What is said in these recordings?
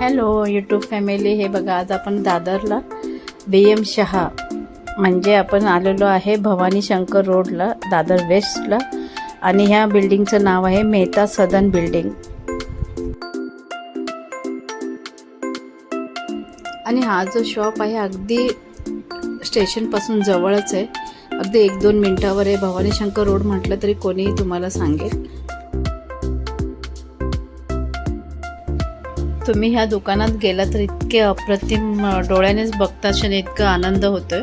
Hello YouTube family हे बघा आज आपण दादरला बी एम शहा म्हणजे आपण आलेलो आहे भवानी शंकर रोडला दादर वेस्टला आणि ह्या बिल्डिंगचं नाव आहे मेहता सदन बिल्डिंग आणि हा जो शॉप आहे अगदी स्टेशनपासून जवळच आहे. अगदी एक दोन मिनटावर आहे. भवानी शंकर रोड म्हटलं तरी कोणीही तुम्हाला सांगेल. तुम्ही ह्या दुकानात गेला तर इतके अप्रतिम डोळ्यानेच बघता क्षणी इतकं आनंद आहे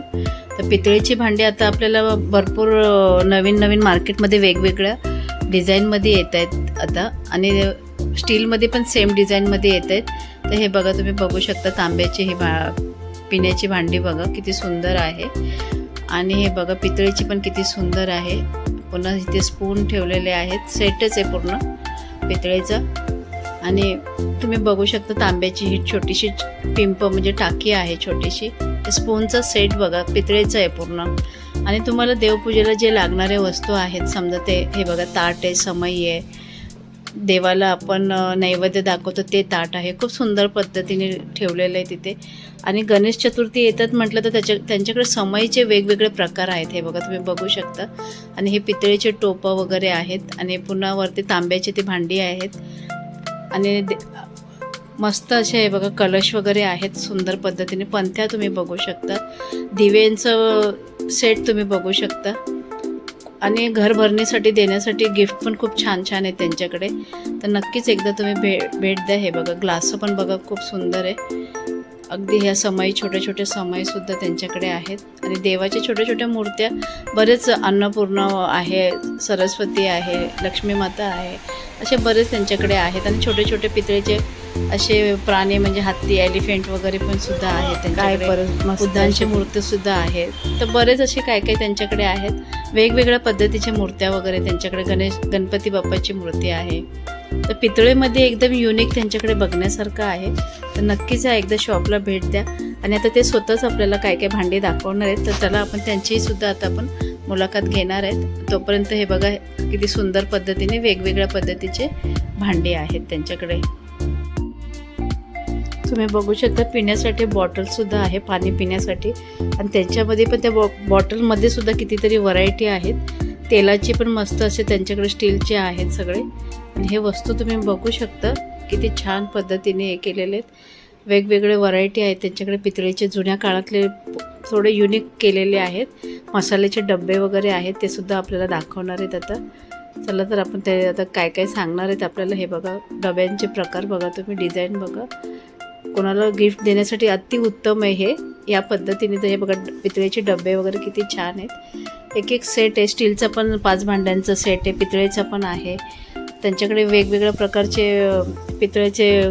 तर पितळेची भांडी आता आपल्याला भरपूर नवीन नवीन मार्केटमध्ये वेगवेगळ्या डिझाईनमध्ये येत आहेत आता. आणि स्टीलमध्ये पण सेम डिझाईनमध्ये येत आहेत. तर हे बघा तुम्ही बघू शकता तांब्याची ही भा पिण्याची भांडी बघा किती सुंदर आहे. आणि हे बघा पितळेची पण किती सुंदर आहे. पुन्हा इथे स्पून ठेवलेले आहेत. सेटच आहे पूर्ण पितळेचं. आणि तुम्ही बघू शकता तांब्याची ही छोटीशी पिंप म्हणजे टाकी आहे छोटीशी. स्पूनचा सेट बघा पितळेचं आहे पूर्ण. आणि तुम्हाला देवपूजेला जे लागणाऱ्या वस्तू आहेत समजा ते हे बघा ताट आहे समई आहे. देवाला आपण नैवेद्य दाखवतो ते ताट आहे. खूप सुंदर पद्धतीने ठेवलेलं आहे तिथे. आणि गणेश चतुर्थी येतात म्हटलं तर त्याच्या त्यांच्याकडे समईचे वेगवेगळे प्रकार आहेत हे बघा तुम्ही बघू शकता. आणि हे पितळेचे टोपं वगैरे आहेत. आणि पुन्हा वरती तांब्याची ती भांडी आहेत. आणि दे- मस्त असे आहे बघा कलश वगैरे आहेत सुंदर पद्धतीने. पंथ्या तुम्ही बघू शकता. दिव्यांचं सेट तुम्ही बघू शकता. आणि घर भरणीसाठी देण्यासाठी गिफ्ट पण खूप छान छान आहे त्यांच्याकडे. तर नक्कीच एकदा तुम्ही भे भेट द्या. हे बघा ग्लास पण बघा खूप सुंदर आहे. अगदी ह्या समई छोट्या छोट्या समईसुद्धा त्यांच्याकडे आहेत. आणि देवाच्या छोट्या छोट्या मूर्त्या बरेच अन्नपूर्ण आहे सरस्वती आहे लक्ष्मी माता आहे असे बरेच त्यांच्याकडे आहेत. आणि छोटे छोटे पितळेचे असे प्राणी म्हणजे हत्ती एलिफंट वगैरे पण सुद्धा आहेत त्यांच्याकडे. बुद्धांची मूर्ती सुद्धा आहेत. तर बरेच असे काय काय त्यांच्याकडे आहेत. वेगवेगळ्या पद्धतीच्या मूर्त्या वगैरे त्यांच्याकडे गणेश गणपती बाप्पाची मूर्ती आहे. तर पितळेमध्ये एकदम युनिक त्यांच्याकडे बघण्यासारखं आहे. तर नक्कीच या एकदा शॉपला भेट द्या. आणि आता ते स्वतःच आपल्याला काय काय भांडी दाखवणार आहेत तर त्याला आपण त्यांचीही सुद्धा आता आपण मुलाखत घेणार आहेत. तोपर्यंत हे बघा किती सुंदर पद्धतीने वेगवेगळ्या पद्धतीचे भांडे आहेत त्यांच्याकडे. तुम्ही बघू शकता पिण्यासाठी बॉटलसुद्धा आहे पाणी पिण्यासाठी. आणि त्यांच्यामध्ये पण त्या बॉ बॉटलमध्ये सुद्धा कितीतरी व्हरायटी आहेत. तेलाची पण मस्त असे त्यांच्याकडे स्टीलचे आहेत सगळे. हे वस्तू तुम्ही बघू शकता. किती छान पद्धतीने हे केलेले आहेत. वेगवेगळे व्हरायटी आहेत. त्यांच्याकडे पितळेचे जुन्या काळातले थोडे युनिक केलेले आहेत. मसाल्याचे डबे वगैरे आहेत. ते सुद्धा आपल्याला दाखवणार आहेत आता. चला तर आपण ते आता काय काय सांगणार आहेत आपल्याला हे बघा. डब्यांचे प्रकार बघा तुम्ही डिझाईन बघा. कोणाला गिफ्ट देण्यासाठी अति उत्तम आहे हे. या पद्धतीने तर हे बघा पितळेचे डबे वगैरे किती छान आहेत. एक एक सेट आहे. स्टीलचा पण पाच भांड्यांचा सेट आहे. पितळेचा पण आहे. त्यांच्याकडे वेगवेगळ्या प्रकारचे पितळेचे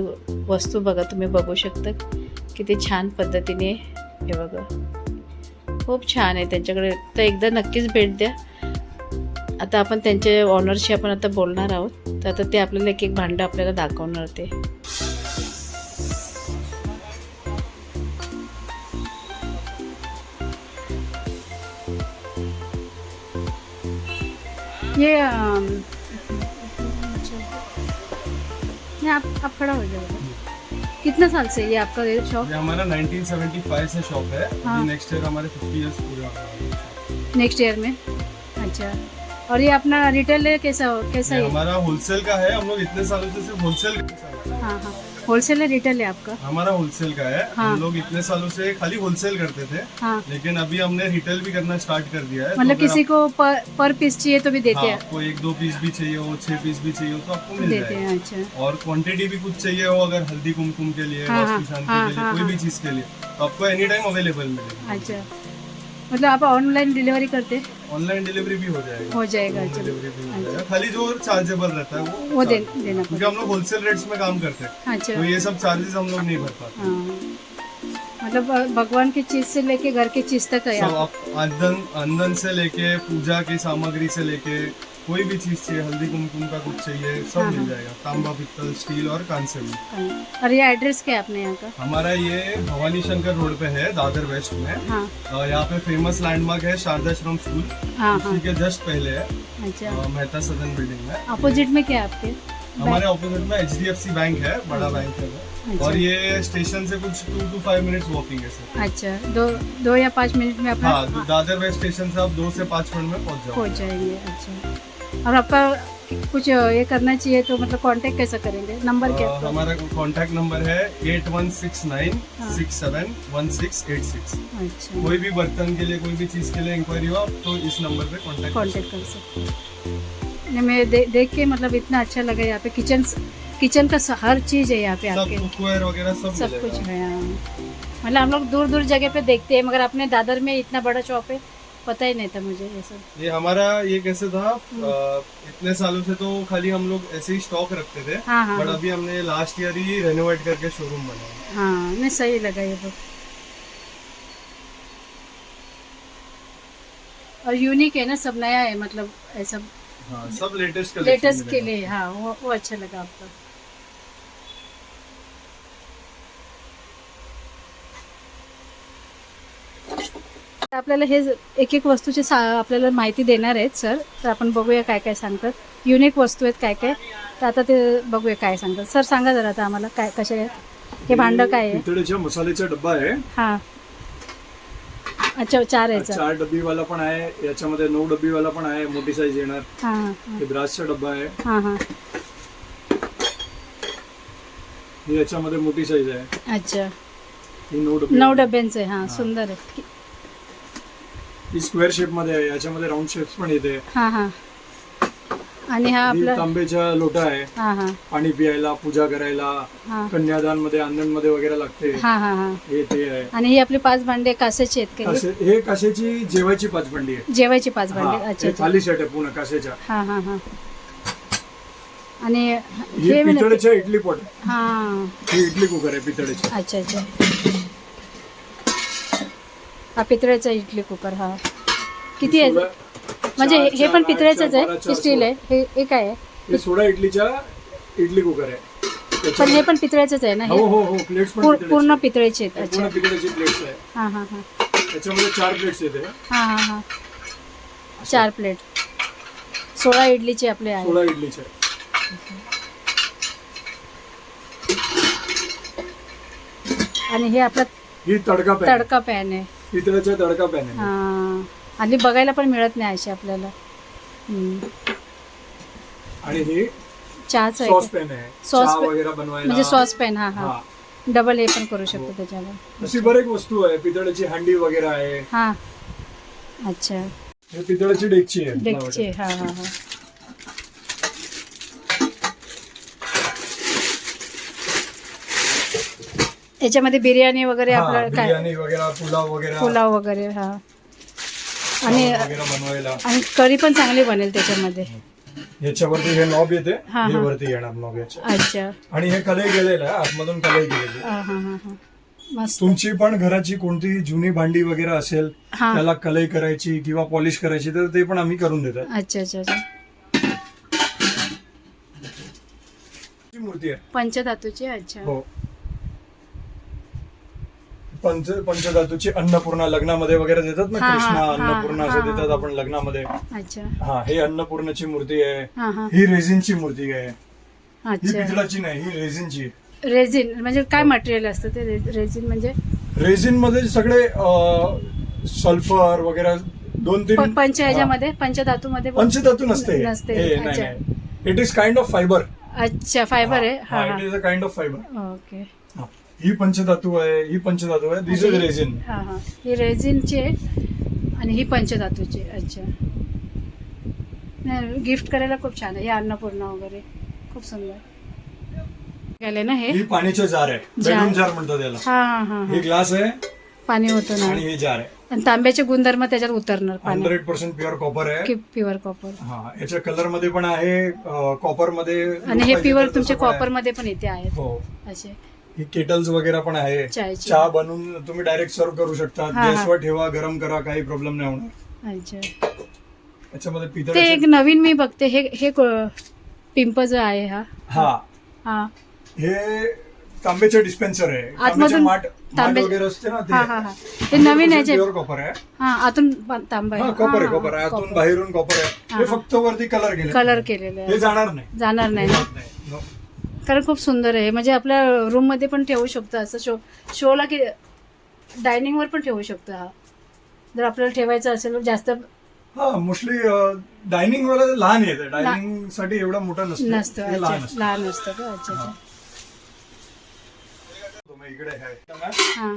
वस्तू बघा तुम्ही बघू शकता. किती छान पद्धतीने हे बघा. खूप छान आहे त्यांच्याकडे. तर एकदा नक्कीच भेट द्या. आता आपण त्यांच्या ऑनरशी आपण आता बोलणार आहोत. तर आता ते आपल्याला एक एक भांडं आपल्याला दाखवणार ते. ये ये आप आप खड़ा हो जाओगे कितना साल से ये आपका शॉप ये हमारा 1975 से शॉप है। हाँ। नेक्स्ट ईयर हमारे 50 इयर्स पूरे। नेक्स्ट ईयर में? अच्छा। और ये अपना रिटेल कैसा कैसा ये है? हमारा होलसेल का है। हम लोग इतने सालों से सिर्फ़ होलसेल हाँ हाँ। होलसेल है रिटेल है आपका? हमारा होलसेल का है। हाँ। हम लोग इतने सालों से खाली होलसेल करते थे हाँ। लेकिन अभी हमने रिटेल भी करना स्टार्ट कर दिया है तो मतलब अगर किसी को पर, पर पीस चाहिए तो भी देते हाँ, हैं? आपको एक दो पीस भी चाहिए हो छह पीस भी चाहिए हो तो आपको मिल देते हैं अच्छा। और क्वांटिटी भी कुछ चाहिए हो अगर हल्दी कुमकुम के लिए हाँ, हाँ, हाँ, कोई। भी चीज़ के लिए तो आपको एनी टाइम अवेलेबल मिलेगा। अच्छा। मतलब आप ऑनलाइन डिलीवरी करते? ऑनलाइन डिलीवरी भी हो जाएगा। हो जाएगा अच्छा डिलीवरी भी हो जाएगा। खाली जो चार्जेबल रहता है वो वो दे देना क्योंकि हम लोग होलसेल रेट्स में काम करते हैं। अच्छा तो ये सब चार्जेस हम लोग नहीं भर पाते। हाँ। मतलब भगवान की चीज़ से लेके घर की चीज़ तक है आप? अंदन अंदन से लेके पूजा की सामग्री से लेके कोई भी चीज़ चाहिए हल्दी कुमकुम का कुछ चाहिए सब हाँ, मिल हाँ। जाएगा। तांबा पित्तल स्टील और कांसे में और ये एड्रेस क्या है अपने यहाँ का? हमारा ये भवानी शंकर रोड पे है दादर वेस्ट में। हाँ। यहाँ पे फ़ेमस लैंडमार्क है शारदा श्रम स्कूल हाँ हाँ। उसी के जस्ट पहले है। अच्छा। मेहता सदन बिल्डिंग में। अपोजिट में क्या है आपके? हमारे ऑपोजिट में एच बैंक है बड़ा बैंक है वो। अच्छा। और ये स्टेशन से कुछ two to five minutes walking है सर अच्छा। दो दो या पाँच मिनट में अपना हाँ दादर वेस्ट स्टेशन से आप दो से पाँच मिनट में पहुँच जाएँगे अच्छा। और आपका कुछ ये करना चाहिए तो मतलब कांटेक्ट कैसे करेंगे? नंबर क्या अ, हमारा कॉन्टैक्ट नंबर है eight one six nine. Six seven one six eight six अच्छा। कोई भी बर्तन के लिए कोई भी चीज़ के लिए इंक्वायरी हो तो इस नंबर पे कांटेक्ट कांटेक्ट कर सकते हैं। मैं दे, देख के मतलब इतना अच्छा लगा यहाँ पे। किचन किचन का हर चीज़ है यहाँ पे आपके। वगैरह सब सब कुछ है हाँ। मतलब हम लोग दूर दूर जगह पे देखते हैं मगर अपने दादर में इतना बड़ा शॉप है। पता ही नहीं था मुझे ये सब। ये हमारा ये कैसे था? अ, इतने सालों से तो खाली हम लोग ऐसे ही स्टॉक रखते थे हाँ हाँ बट अभी हमने लास्ट ईयर ही रेनोवेट करके शोरूम बनाया। हाँ नहीं सही लगा ये तो। और यूनिक है ना सब नया है मतलब ऐसा हाँ सब लेटेस्ट लेटेस्ट के लिए हाँ वो वो अच्छा लगा आपका। आपल्याला हे एक एक वस्तूची सा आपल्याला माहिती देणार आहेत सर. तर आपण बघूया काय काय सांगतात. युनिक वस्तू आहेत काय काय. तर आता ते बघूया काय सांगतात. सर सांगा जरा आता आम्हाला काय कसे आहेत. हे भांडं काय आहे? मसाल्याचा डब्बा आहे. हां. अच्छा चार आहे चार डब्बी वाला पण आहे. याच्यामध्ये नऊ डब्बी वाला पण आहे. मोठी साईज येणार. हां ब्रासचा डब्बा आहे. हां हां. ही याच्यामध्ये मोठी साईज आहे. अच्छा. नऊ डब्बी नऊ डब्यांचं आहे. हां. सुंदर आहे. ही स्क्वेअर शेपमध्ये आहे याच्यामध्ये राऊंड शेप्स पण येते हां हां. आणि हा ही आपला तांब्याचा लोटा आहे. हां हां. पाणी पियायला पूजा करायला कन्यादानमध्ये अंगणमध्ये वगैरे लागते. हां हां हां. हे ते आहे. आणि ही आपली पाच भांडे कासेची आहेत का कासे- हे काशेची जेवायची पाचबंडी आहे जेवायची पाच हा, भांडे. अच्छा हे अच्छा थाली सेट आहे पूर्ण काशेच्या हां हां हां. आणि ही हे म्हणजे पितळेच्या इडली पोट. हां. ही इडली कुकर आहे पितळेची. अच्छा अच्छा. हा पितळेचा इडली कुकर हा. किती आहे? म्हणजे हे- हे पण पितळेचंच बारा- आहे स्टील आहे. हे हे काय आहे. हे सोळा इडलीच्या इडली कुकर आहे. पण त्याच्यामध्ये- हे पण पितळेचंच आहे ना हे? हो हो हो प्लेट्स पण पूर- पितळेचे. पूर्ण पितळेचे आहेत हे अच्छा. पूर्ण पितळेची प्लेट्स आहे हां हां हां. त्याच्यामध्ये चार प्लेट्स येते हां. हां हां चार प्लेट सोळा इडलीचे आपले आहे सोळा इडलीचे आणि हे आपला ही तडका पॅन तडका पॅन आहे. पितळेचा तडका पॅन आहे. हां. आणि बघायला पण मिळत नाही असे आपल्याला. हम्म. आणि ही चहाचं आहे सॉस का? पॅन आहे. सॉस चहा पॅन- वगैरे बनवायला. म्हणजे सॉस पॅन हा हा. हा. डबल हे पण करू शकतो त्याच्यावर. अशी बरेच वस्तू आहे. पितळेची हंडी वगैरे आहे. हा. अच्छा. हे पितळेची डेकची आहे. डेकचे हा हा हा. याच्यामध्ये बिर्याणी वगैरे हा, आपलं काय? बिर्याणी वगैरे पुलाव वगैरे. पुलाव वगैरे हा. आणि वगैरे बनवायला. आणि करी पण चांगली बनेल त्याच्यामध्ये. याच्यावरती हे नॉब येते. हा, हे. हा. वरती येणार नॉब याच्या अच्छा. आणि हे कलई गेलेलं आहे आतमधून कलई गेलेली. आहे. हा हा हा हा. मस्त. तुमची पण घराची कोणती जुनी भांडी वगैरे असेल हा. त्याला कलई करायची किंवा पॉलिश करायची तर ते पण आम्ही करून देतात. अच्छा अच्छा अच्छा. मूर्ती आहे. पंचधातूची अच्छा. हो. पंच पंचधातूची अन्नपूर्णा लग्नामध्ये वगैरे देतात ना हा, हा, कृष्णा हा, अन्नपूर्णा हा, असं हा. देतात आपण लग्नामध्ये. अच्छा. हा हे अन्नपूर्णाची मूर्ती आहे. हा हा. ही रेझिनची मूर्ती आहे. ही अच्छा. पितळाची नाही ही रेझिनची. आहे. रेझिन म्हणजे काय मटेरियल असतं ते रे- रेझिन म्हणजे? रेझिनमध्ये सगळे सल्फर वगैरे दोन प- तीन पंच ह्याच्यामध्ये पंचधातूमध्ये पण- पंचधातू नसते. नसते, हे, अच्छा. नाही. It is kind of fibre अच्छा फायबर आहे. हा it is a kind of fibre हा. ओके ही पंचधातू आहे ही पंचधातू आहे. दिस इज रेझिन हा हा. ही रेझिनची आहे आणि ही पंचधातूची आहे. अच्छा. नाही गिफ्ट करायला खूप छान आहे. हे अन्नपूर्णा वगैरे. खूप सुंदर. गेले ना हे? ही पाण्याचे जार आहे. जार. बेडरूम जार म्हणतात याला. हा हा हा. हे हा ग्लास आहे पाणी होतं ना आणि हे जार आहे. आणि तांब्याचे गुणधर्म त्याच्यात उतरणार पाणी. हंड्रेड पर्सेंट प्युअर कॉपर आहे. प्युअर कॉपर हा याच्या कलरमध्ये पण आहे कॉपरमध्ये आणि हे प्युअर तुमचे आहे. कॉपरमध्ये पण इथे आहेत. हो. असे. ही केटल्स वगैरे पण आहे. चायची. चहा बनवून तुम्ही डायरेक्ट सर्व करू शकता. हा, हा. गॅसवर ठेवा गरम करा काही प्रॉब्लेम नाही होणार. अच्छा. याच्यामध्ये ते एक नवीन मी बघते. हे हे पिंप जो आहे हा. हा. हा. हे तांब्याचे डिस्पेन्सर आहे. तांब्याचे आतमधून माठ माठ तांबे- वगैरे असते ना हा हा हा. ते नवीन याचे प्युअर कॉपर आहे. हा आतून प- तांबा हा कॉपर आहे कॉपर आहे. आतून बाहेरून कॉपर आहे. हे फक्त वरती कलर गेले कलर केलेले हे आहे जाणार नाही. जाणार नाही ना? जात नाही. No. कारण खूप सुंदर आहे. म्हणजे आपल्या रूममध्ये पण ठेवू शकतो असं शो शोला की डायनिंग वर पण ठेवू शकतो हा. जर आपल्याला ठेवायचं असेल जास्त हा मोस्टली डायनिंग वाला लहान येते डायनिंगसाठी एवढा मोठा नसतो. नसतं. लहान अच्छा. असतं. लहान असतं का? अच्छा अच्छा. इकडे हा.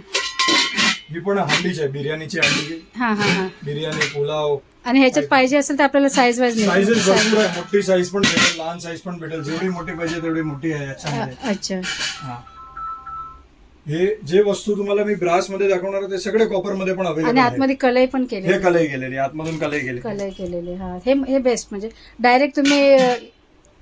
ही. पण हंडीची आहे बिर्याणीची हंडी. हा हा हा. बिर्याणी पुलाव. आणि ह्याच्यात पाहिजे असेल तर आपल्याला साईज वाईज साईजेस भरपूर आहे मोठी साईज पण भेटेल लहान साईज पण भेटेल. जेवढी मोठी पाहिजे तेवढी मोठी आहे याच्यामध्ये. अच्छा. हा. हे जे वस्तू तुम्हाला मी ब्रासमध्ये दाखवणार आहे ते सगळे कॉपरमध्ये पण आणि अवेलेबल आहे आतमध्ये कलई पण केले हे कलई गेलेले आतमधून कलई गेले कलई केलेले हा. हे हे बेस्ट म्हणजे डायरेक्ट तुम्ही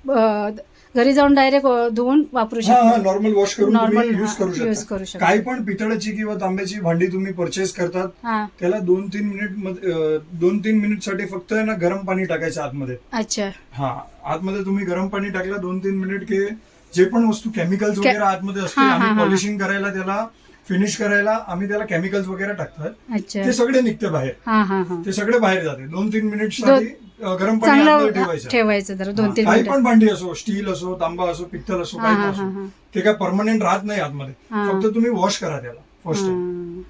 अं, घरी जाऊन डायरेक्ट धुवून वापरू हा हा शकता. नॉर्मल वॉश करून तुम्ही युज करू शकता. करू शकता. काही पण पितळेची किंवा तांब्याची भांडी तुम्ही परचेस करतात हा. त्याला दोन तीन मिनिटमध्ये अं, दोन तीन मिनिटसाठी फक्त आहे ना गरम पाणी टाकायचं आतमध्ये. अच्छा. हा आतमध्ये तुम्ही गरम पाणी टाकलं दोन तीन मिनिट की जे पण वस्तू केमिकल्स वगैरे आतमध्ये असते हा, हा, आम्ही हा. पॉलिशिंग करायला त्याला फिनिश करायला आम्ही त्याला केमिकल्स वगैरे टाकतात. अच्छा. ते सगळे निघते बाहेर. हा हा हा. ते सगळे बाहेर जाते. दोन तीन मिनिटसाठी गरम पाणी ठेवायचं. ठेवायचं जरा दोन तीन काही मिनिटं. पण भांडी असो स्टील असो तांबा असो पित्तल असो काही पण असो. ते काय परमनंट राहत नाही आतमध्ये. फक्त तुम्ही वॉश करा त्याला फर्स्ट टाइम.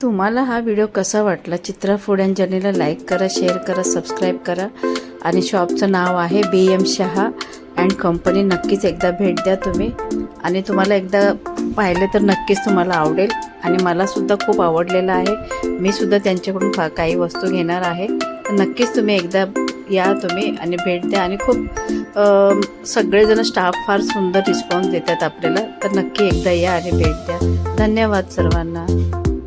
तुम्हाला हा व्हिडिओ कसा वाटला? चित्रा फूड अँड जर्नीला लाईक करा शेअर करा सबस्क्राईब करा. आणि शॉपचं नाव आहे B M Shah and company नक्कीच एकदा भेट द्या तुम्ही. आणि तुम्हाला एकदा पाहिलं तर नक्कीच तुम्हाला आवडेल आणि मलासुद्धा खूप आवडलेलं आहे. मी सुद्धा त्यांच्याकडून फा काही वस्तू घेणार आहे. तर नक्कीच तुम्ही एकदा या तुम्ही आणि भेट द्या आणि खूप सगळेजण स्टाफ फार सुंदर रिस्पॉन्स देतात आपल्याला. तर नक्की एकदा या आणि भेट द्या. धन्यवाद सर्वांना.